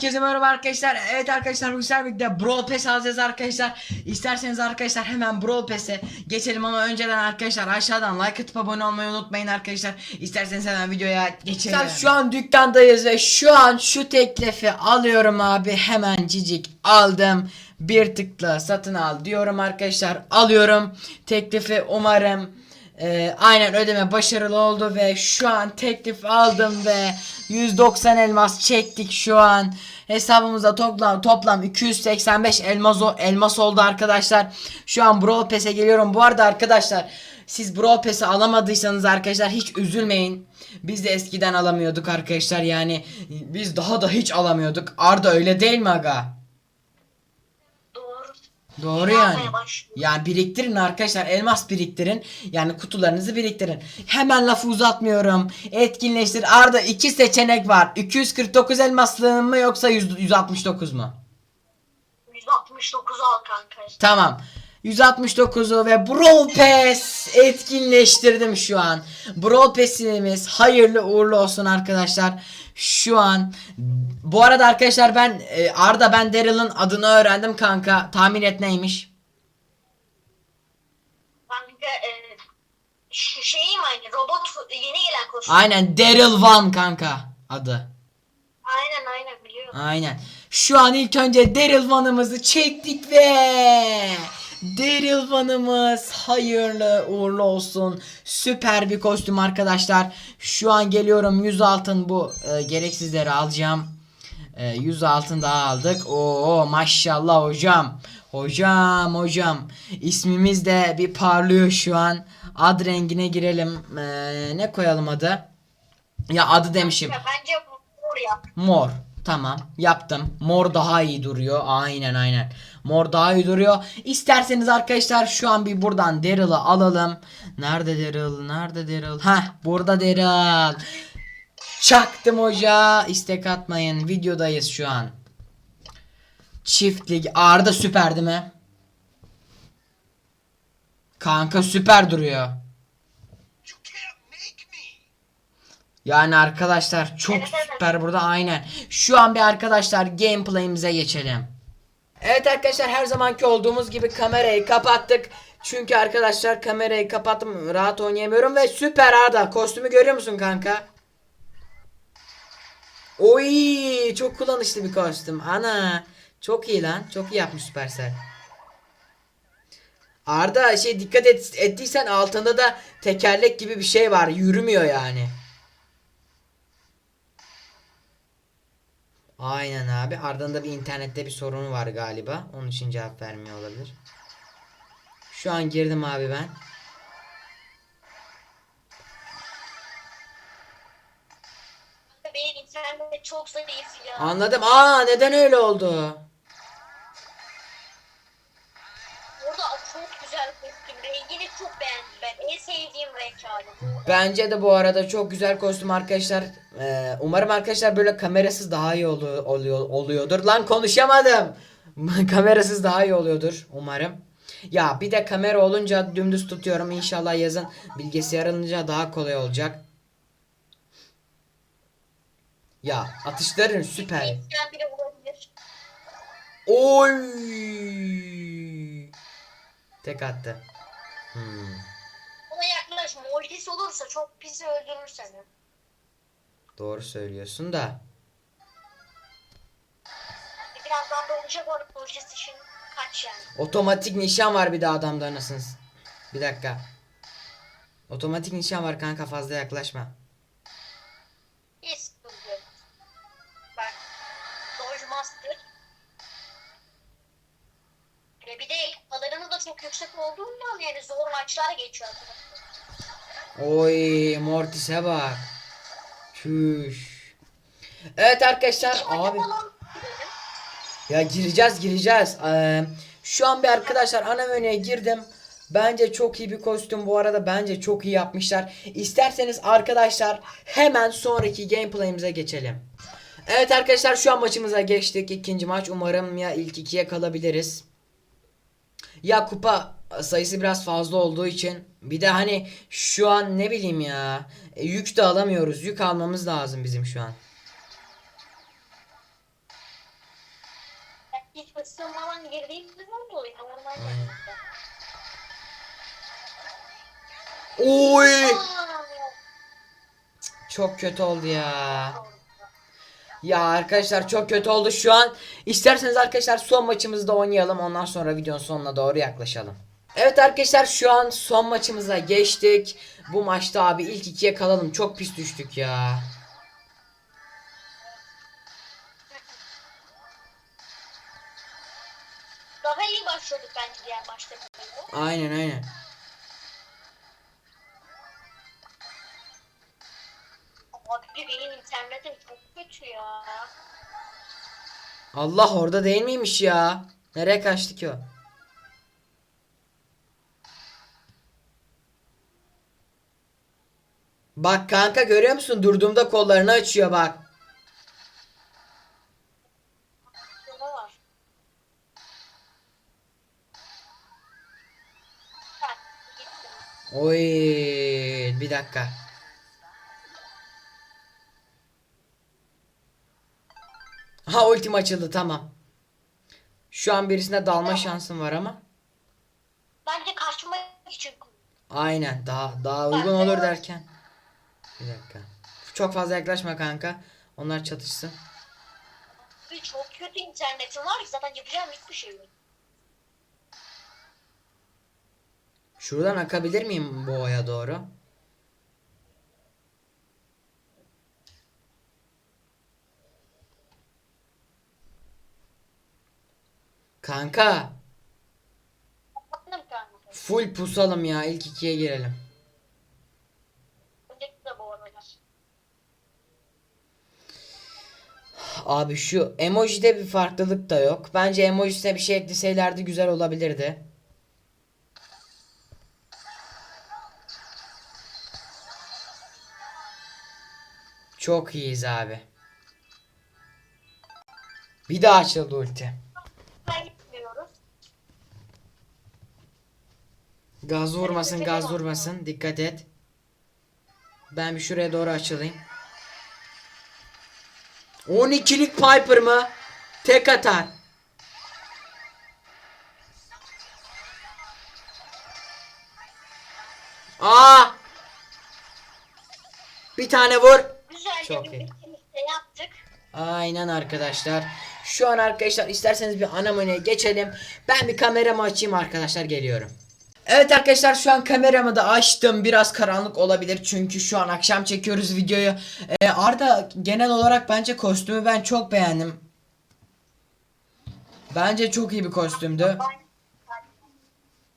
Herkese merhaba arkadaşlar. Evet arkadaşlar bu sefer birlikte Brawl Pass alacağız arkadaşlar. İsterseniz arkadaşlar hemen Brawl Pass'e geçelim ama önceden arkadaşlar aşağıdan like atıp abone olmayı unutmayın arkadaşlar. İsterseniz hemen videoya geçelim. Şu an dükkandayız ve şu an şu teklifi alıyorum abi. Hemen cicik aldım. Bir tıkla satın al diyorum arkadaşlar. Alıyorum. Teklifi umarım ee, aynen ödeme başarılı oldu ve şu an teklif aldım ve 190 elmas çektik şu an. Hesabımızda toplam toplam 285 elmas elmas oldu arkadaşlar. Şu an Brawl Pass'e geliyorum. Bu arada arkadaşlar siz Brawl Pass'i alamadıysanız arkadaşlar hiç üzülmeyin. Biz de eskiden alamıyorduk arkadaşlar yani biz daha da hiç alamıyorduk. Arda öyle değil mi aga? Doğru. Yani. Yani biriktirin arkadaşlar elmas biriktirin. Yani kutularınızı biriktirin. Hemen lafı uzatmıyorum. Etkinleştir. Arda iki seçenek var. 249 elmaslığın mı yoksa 100, 169 mu? 169 al kanka. Tamam. 169'u ve Brawl Pass etkinleştirdim şu an. Brawl Pass'imiz hayırlı uğurlu olsun arkadaşlar. Şu an bu arada arkadaşlar ben e, Arda ben Daryl'ın adını öğrendim kanka. Tahmin et neymiş? Kanka e, şu şeyi mi hani robot yeni gelen kostüm. Aynen Daryl Van kanka adı. Aynen aynen biliyorum. Aynen. Şu an ilk önce Daryl Van'ımızı çektik ve Daryl Van'ımız hayırlı uğurlu olsun. Süper bir kostüm arkadaşlar. Şu an geliyorum 100 altın bu e, gereksizleri alacağım. E, 100 altın daha aldık. Oo maşallah hocam. Hocam hocam. İsmimiz de bir parlıyor şu an. Ad rengine girelim. E, ne koyalım adı? Ya adı demişim. Bence mor yap. Mor. Tamam yaptım. Mor daha iyi duruyor. Aynen aynen. Mor daha iyi duruyor. İsterseniz arkadaşlar şu an bir buradan Daryl'ı alalım. Nerede Daryl? Nerede Daryl? Heh burada Daryl. Çaktım hoca. İstek atmayın. Videodayız şu an. Çiftlik. Arda süper değil mi? Kanka süper duruyor. Yani arkadaşlar çok süper burada aynen. Şu an bir arkadaşlar gameplay'imize geçelim. Evet arkadaşlar her zamanki olduğumuz gibi kamerayı kapattık. Çünkü arkadaşlar kamerayı kapattım rahat oynayamıyorum ve süper Arda kostümü görüyor musun kanka? Oy çok kullanışlı bir kostüm. Ana çok iyi lan. Çok iyi yapmış Supercell. Arda şey dikkat et, ettiysen altında da tekerlek gibi bir şey var. Yürümüyor yani. Aynen abi. Arda'nın da bir internette bir sorunu var galiba. Onun için cevap vermiyor olabilir. Şu an girdim abi ben. İnternet çok zayıf ya. Anladım. Aa neden öyle oldu? Burada çok güzel kostüm. Rengini çok beğendim ben. En sevdiğim renk hali. Bence de bu arada çok güzel kostüm arkadaşlar. Ee, umarım arkadaşlar böyle kamerasız daha iyi oluyor, oluyor oluyordur. Lan konuşamadım. kamerasız daha iyi oluyordur umarım. Ya bir de kamera olunca dümdüz tutuyorum. İnşallah yazın bilgisayar alınca daha kolay olacak. Ya atışların süper. Oy! Tek attı. Hmm. Ona yaklaşma. Mortis olursa çok pis öldürür seni. Doğru söylüyorsun da. Birazdan da olacak onun için kaç yani. Otomatik nişan var bir de adamda anasınız. Bir dakika. Otomatik nişan var kanka fazla yaklaşma. Çok yüksek olduğundan yani zor maçlar geçiyor. Oy Mortis'e bak. Çüş. Evet arkadaşlar abi. Ya gireceğiz gireceğiz. Ee, şu an bir arkadaşlar ana menüye girdim. Bence çok iyi bir kostüm bu arada bence çok iyi yapmışlar. İsterseniz arkadaşlar hemen sonraki gameplay'imize geçelim. Evet arkadaşlar şu an maçımıza geçtik. İkinci maç umarım ya ilk ikiye kalabiliriz. Ya kupa sayısı biraz fazla olduğu için bir de hani şu an ne bileyim ya e, yük de alamıyoruz. Yük almamız lazım bizim şu an. Oy! Çok kötü oldu ya. Ya arkadaşlar çok kötü oldu şu an. İsterseniz arkadaşlar son maçımızı da oynayalım. Ondan sonra videonun sonuna doğru yaklaşalım. Evet arkadaşlar şu an son maçımıza geçtik. Bu maçta abi ilk ikiye kalalım. Çok pis düştük ya. Daha iyi başladık bence diğer maçta. Aynen aynen. Benim internetim çok kötü ya. Allah orada değil miymiş ya? Nereye kaçtı ki o? Bak kanka görüyor musun? Durduğumda kollarını açıyor bak. Oy bir dakika. Ha ultim açıldı tamam. Şu an birisine dalma şansım var ama. Bence kaçmak için Aynen daha daha uygun olur derken. Bir dakika. Çok fazla yaklaşma kanka. Onlar çatışsın. bir çok kötü internetim var ki zaten yapacağım hiçbir şey yok. Şuradan akabilir miyim bu oya doğru? Kanka full pusalım ya ilk ikiye girelim. Önceki de bu aralar. Abi şu emojide bir farklılık da yok. Bence emojisine bir şey ekleselerdi güzel olabilirdi. Çok iyiyiz abi. Bir daha açıldı ulti. Ben gitmiyoruz. Gaz vurmasın gaz vurmasın dikkat et. Ben bir şuraya doğru açılayım. 12'lik Piper mı? Tek atar. Aa! Bir tane vur. Güzel Çok iyi. yaptık. Aynen arkadaşlar. Şu an arkadaşlar isterseniz bir ana menüye geçelim. Ben bir kameramı açayım arkadaşlar geliyorum. Evet arkadaşlar şu an kameramı da açtım. Biraz karanlık olabilir çünkü şu an akşam çekiyoruz videoyu. Ee, Arda genel olarak bence kostümü ben çok beğendim. Bence çok iyi bir kostümdü.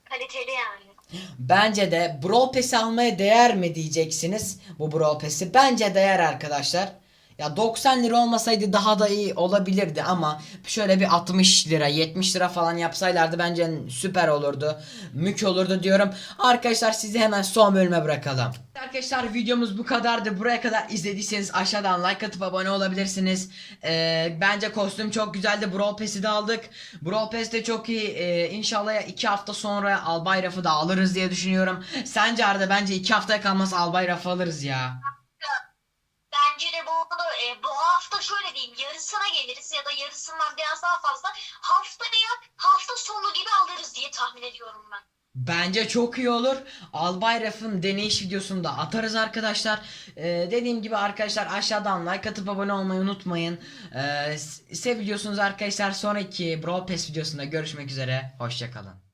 Kaliteli yani. Bence de Brawl Pass'i almaya değer mi diyeceksiniz bu Brawl Pass'i. Bence değer arkadaşlar. Ya 90 lira olmasaydı daha da iyi olabilirdi ama şöyle bir 60 lira 70 lira falan yapsaylardı bence süper olurdu. Mük olurdu diyorum. Arkadaşlar sizi hemen son bölüme bırakalım. Arkadaşlar videomuz bu kadardı. Buraya kadar izlediyseniz aşağıdan like atıp abone olabilirsiniz. Ee, bence kostüm çok güzeldi. Brawl Pass'i de aldık. Brawl Pass de çok iyi. Ee, inşallah ya 2 hafta sonra Albay Raf'ı da alırız diye düşünüyorum. Sence Arda bence 2 haftaya kalmaz Albay Raf'ı alırız ya. De bu e, bu hafta şöyle diyeyim yarısına geliriz ya da yarısından biraz daha fazla haftaya hafta sonu gibi alırız diye tahmin ediyorum ben. Bence çok iyi olur. Albay Raf'ın deneyiş videosunu da atarız arkadaşlar. Ee, dediğim gibi arkadaşlar aşağıdan like atıp abone olmayı unutmayın. Ee, seviyorsunuz arkadaşlar. Sonraki Brawl Pass videosunda görüşmek üzere. Hoşçakalın.